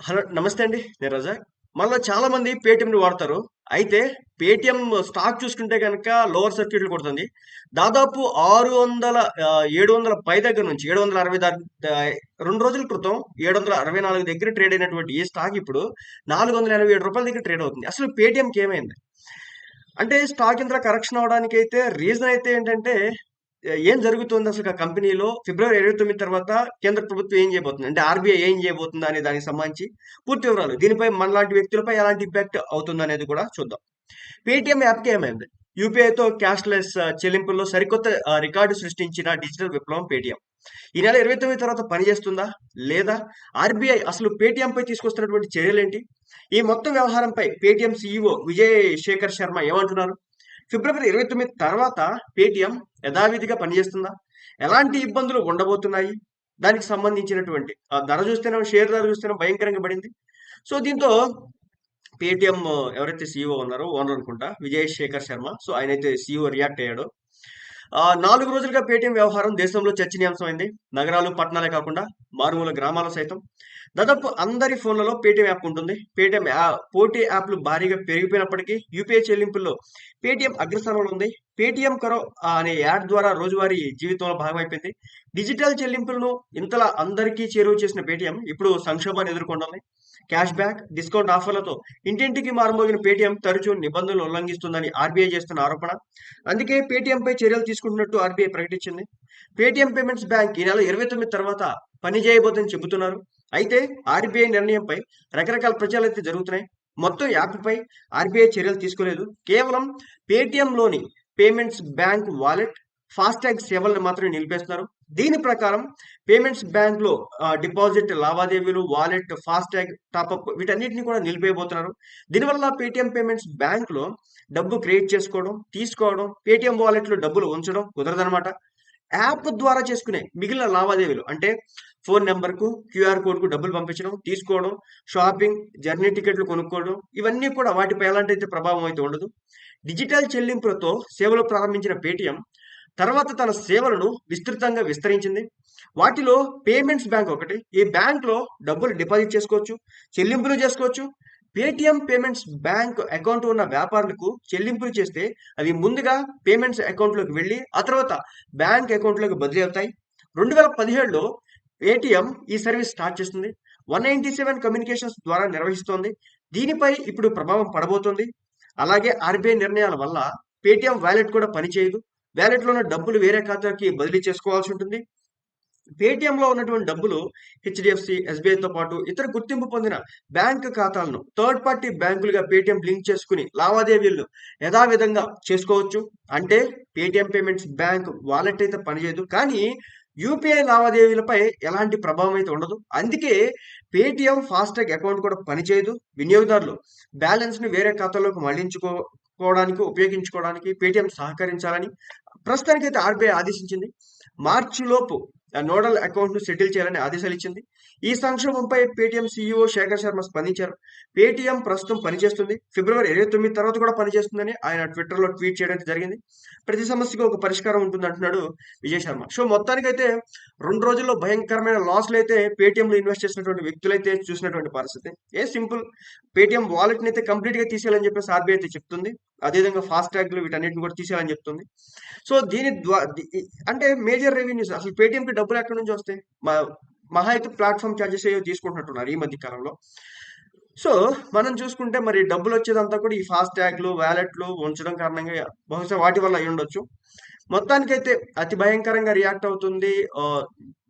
Hello నమస్తే అండి. నేను రజా. మనలో చాలా మంది పేటిఎంని వాడతారు. అయితే పేటిఎం స్టాక్ చూసుకుంటే కనుక లోవర్ సర్క్యూట్లు కొడుతుంది. దాదాపు ఆరు వందల ఏడు వందల పై దగ్గర నుంచి ఏడు వందల అరవై రెండు రోజుల క్రితం ఏడు వందల అరవై నాలుగు దగ్గర ట్రేడ్ అయినటువంటి ఈ స్టాక్ ఇప్పుడు నాలుగు వందల ఎనభై ఏడు రూపాయల దగ్గర ట్రేడ్ అవుతుంది. అసలు పేటిఎంకి ఏమైంది? అంటే స్టాక్ ఇంత కరెక్షన్ అవడానికి అయితే రీజన్ అయితే ఏంటంటే ఏం జరుగుతుంది అసలు ఆ కంపెనీలో? ఫిబ్రవరి ఇరవై తొమ్మిది తర్వాత కేంద్ర ప్రభుత్వం ఏం చేయబోతుంది? అంటే ఆర్బీఐ ఏం చేయబోతుంది అనే దానికి సంబంధించి పూర్తి వివరాలు. దీనిపై మనలాంటి వ్యక్తులపై ఎలాంటి ఇంపాక్ట్ అవుతుంది అనేది కూడా చూద్దాం. పేటిఎం యాప్కి ఏమైంది? యూపీఐతో క్యాష్లెస్ చెల్లింపుల్లో సరికొత్త రికార్డు సృష్టించిన డిజిటల్ విప్లవం పేటిఎం ఈ నెల ఇరవై తొమ్మిది తర్వాత పనిచేస్తుందా? లేదా? ఆర్బీఐ అసలు పేటిఎం పై తీసుకొస్తున్నటువంటి చర్యలేంటి? ఈ మొత్తం వ్యవహారంపై పేటిఎం సీఈఓ విజయ్ శేఖర్ శర్మ ఏమంటున్నారు? ఫిబ్రవరి ఇరవై తొమ్మిది తర్వాత పేటిఎం యథావిధిగా పనిచేస్తుందా? ఎలాంటి ఇబ్బందులు ఉండబోతున్నాయి? దానికి సంబంధించినటువంటి ధర చూస్తేనే షేర్ ధర చూస్తేనే భయంకరంగా పడింది. సో దీంతో పేటిఎం ఎవరైతే సీఈఓ ఉన్నారో ఓనర్ అనుకుంటా విజయ్ శేఖర్ శర్మ. సో ఆయన అయితే సీఈఓ రియాక్ట్ అయ్యాడు. నాలుగు రోజులుగా పేటీఎం వ్యవహారం దేశంలో చర్చనీయాంశమైంది. నగరాలు పట్టణాలే కాకుండా మారుమూల గ్రామాలు సైతం. దాదాపు అందరి ఫోన్లలో పేటీఎం యాప్ ఉంటుంది. పేటిఎం పోటీ యాప్లు భారీగా పెరిగిపోయినప్పటికీ యూపీఐ చెల్లింపుల్లో పేటీఎం అగ్రస్థానంలో ఉంది. పేటీఎం కరో అనే యాప్ ద్వారా రోజువారీ జీవితంలో భాగమైపోయింది. డిజిటల్ చెల్లింపులను ఇంతలా అందరికీ చేరువ చేసిన పేటీఎం ఇప్పుడు సంక్షోభాన్ని ఎదుర్కొంటుంది. క్యాష్ బ్యాక్ డిస్కౌంట్ ఆఫర్లతో ఇంటింటికి మారుమోగిన పేటీఎం తరచూ నిబంధనలు ఉల్లంఘిస్తుందని ఆర్బీఐ చేస్తున్న ఆరోపణ. అందుకే పేటీఎంపై చర్యలు తీసుకుంటున్నట్టు ఆర్బీఐ ప్రకటించింది. పేటీఎం పేమెంట్స్ బ్యాంక్ ఈ నెల ఇరవై తొమ్మిది తర్వాత పని చెబుతున్నారు. అయితే ఆర్బీఐ నిర్ణయంపై రకరకాల ప్రచారాలు అయితే జరుగుతున్నాయి. మొత్తం యాప్పై ఆర్బీఐ చర్యలు తీసుకోలేదు. కేవలం పేటీఎంలోని పేమెంట్స్ బ్యాంక్ వాలెట్ ఫాస్టాగ్ సేవలను మాత్రమే నిలిపేస్తున్నారు. దీని ప్రకారం పేమెంట్స్ బ్యాంక్లో డిపాజిట్ లావాదేవీలు వాలెట్ ఫాస్టాగ్ టాప్అప్ వీటన్నిటిని కూడా నిలిపేయబోతున్నారు దీనివల్ల పేటిఎం పేమెంట్స్ బ్యాంక్లో డబ్బు క్రియేట్ చేసుకోవడం తీసుకోవడం పేటిఎం వాలెట్లో డబ్బులు ఉంచడం కుదరదనమాట యాప్ ద్వారా చేసుకునే మిగిలిన లావాదేవీలు అంటే ఫోన్ నెంబర్కు క్యూఆర్ కోడ్కు డబ్బులు పంపించడం తీసుకోవడం షాపింగ్ జర్నీ టికెట్లు కొనుక్కోవడం ఇవన్నీ కూడా వాటిపై ఎలాంటి అయితే ప్రభావం అయితే ఉండదు. డిజిటల్ చెల్లింపులతో సేవలు ప్రారంభించిన పేటిఎం తర్వాత తన సేవలను విస్తృతంగా విస్తరించింది. వాటిలో పేమెంట్స్ బ్యాంక్ ఒకటి. ఈ బ్యాంక్లో డబ్బులు డిపాజిట్ చేసుకోవచ్చు చెల్లింపులు చేసుకోవచ్చు. పేటిఎం పేమెంట్స్ బ్యాంక్ అకౌంట్ ఉన్న వ్యాపారులకు చెల్లింపులు చేస్తే అవి ముందుగా పేమెంట్స్ అకౌంట్లోకి వెళ్ళి ఆ తర్వాత బ్యాంక్ అకౌంట్లోకి బదిలీ అవుతాయి. రెండు వేల పదిహేడులో పేటిఎం ఈ సర్వీస్ స్టార్ట్ చేస్తుంది. వన్ నైన్టీ సెవెన్ కమ్యూనికేషన్స్ ద్వారా నిర్వహిస్తోంది. దీనిపై ఇప్పుడు ప్రభావం పడబోతుంది. అలాగే ఆర్బీఐ నిర్ణయాల వల్ల పేటిఎం వ్యాలెట్ కూడా పనిచేయదు. వ్యాలెట్లో ఉన్న డబ్బులు వేరే ఖాతాకి బదిలీ చేసుకోవాల్సి ఉంటుంది. పేటిఎంలో ఉన్నటువంటి డబ్బులు హెచ్డిఎఫ్సి ఎస్బీఐతో పాటు ఇతర గుర్తింపు పొందిన బ్యాంక్ ఖాతాలను థర్డ్ పార్టీ బ్యాంకులుగా పేటిఎం లింక్ చేసుకుని లావాదేవీలు యథావిధంగా చేసుకోవచ్చు. అంటే పేటిఎం పేమెంట్స్ బ్యాంక్ వాలెట్ అయితే పనిచేయదు. కానీ యూపీఐ లావాదేవీలపై ఎలాంటి ప్రభావం అయితే ఉండదు. అందుకే పేటిఎం ఫాస్టాగ్ అకౌంట్ కూడా పనిచేయదు. వినియోగదారులు బ్యాలెన్స్ని వేరే ఖాతాలోకి కోవడానికి ఉపయోగించుకోవడానికి పేటీఎం సహకరించాలని ప్రస్తుతానికైతే ఆర్బీఐ ఆదేశించింది. మార్చి లోపు నోడల్ అకౌంట్ను సెటిల్ చేయాలని ఆదేశాలు ఇచ్చింది. ఈ సంక్షోభంపై పేటీఎం సీఈఓ శేఖర్ శర్మ స్పందించారు. పేటీఎం ప్రస్తుతం పనిచేస్తుంది. ఫిబ్రవరి ఇరవై తొమ్మిది తర్వాత కూడా పనిచేస్తుందని ఆయన ట్విట్టర్లో ట్వీట్ చేయడం జరిగింది. ప్రతి సమస్యకు ఒక పరిష్కారం ఉంటుంది అంటున్నాడు విజయ్ శర్మ. సో మొత్తానికైతే రెండు రోజుల్లో భయంకరమైన లాస్లు అయితే పేటీఎం లో ఇన్వెస్ట్ చేసినటువంటి వ్యక్తులైతే చూసినటువంటి పరిస్థితి. ఏ సింపుల్. పేటీఎం వాలెట్ని అయితే కంప్లీట్గా తీసేయాలని చెప్పేసి ఆర్బీఐ అయితే చెప్తుంది. అదేవిధంగా ఫాస్ట్ ట్యాగ్లు వీటన్నిటిని కూడా తీసేయాలని చెప్తుంది. సో దీని ద్వారా అంటే మేజర్ రెవెన్యూస్ అసలు పేటీఎంకి డబ్బులు ఎక్కడి నుంచి వస్తాయి? మహా అయితే ప్లాట్ఫామ్ ఛార్జెస్ ఏవో తీసుకుంటున్నట్టున్నారు ఈ మధ్య కాలంలో. సో మనం చూసుకుంటే మరి డబ్బులు వచ్చేదంతా కూడా ఈ ఫాస్ట్ ట్యాగ్లు వ్యాలెట్లు ఉంచడం కారణంగా బహుశా వాటి వల్ల అయి ఉండొచ్చు. మొత్తానికైతే అతి భయంకరంగా రియాక్ట్ అవుతుంది.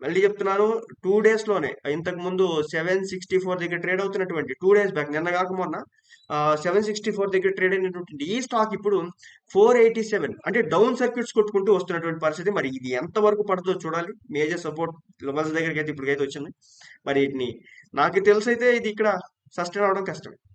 మళ్ళీ చెప్తున్నాను టూ డేస్లోనే ఇంతకు ముందు సెవెన్ సిక్స్టీ ఫోర్ దగ్గర ట్రేడ్ అవుతున్నటువంటి టూ డేస్ బ్యాక్ నిన్న కాక మొన్న సెవెన్ సిక్స్టీ ఫోర్ దగ్గర ట్రేడ్ అయినటువంటి ఈ స్టాక్ ఇప్పుడు ఫోర్ ఎయిటీ సెవెన్ అంటే డౌన్ సర్క్యూట్స్ కొట్టుకుంటూ వస్తున్నటువంటి పరిస్థితి. మరి ఇది ఎంత వరకు పడుతుందో చూడాలి. మేజర్ సపోర్ట్ లెవెల్స్ దగ్గరికి అయితే ఇప్పటికైతే వచ్చింది. మరి వీటిని నాకు తెలిసైతే ఇది ఇక్కడ సస్టైన్ అవడం కష్టం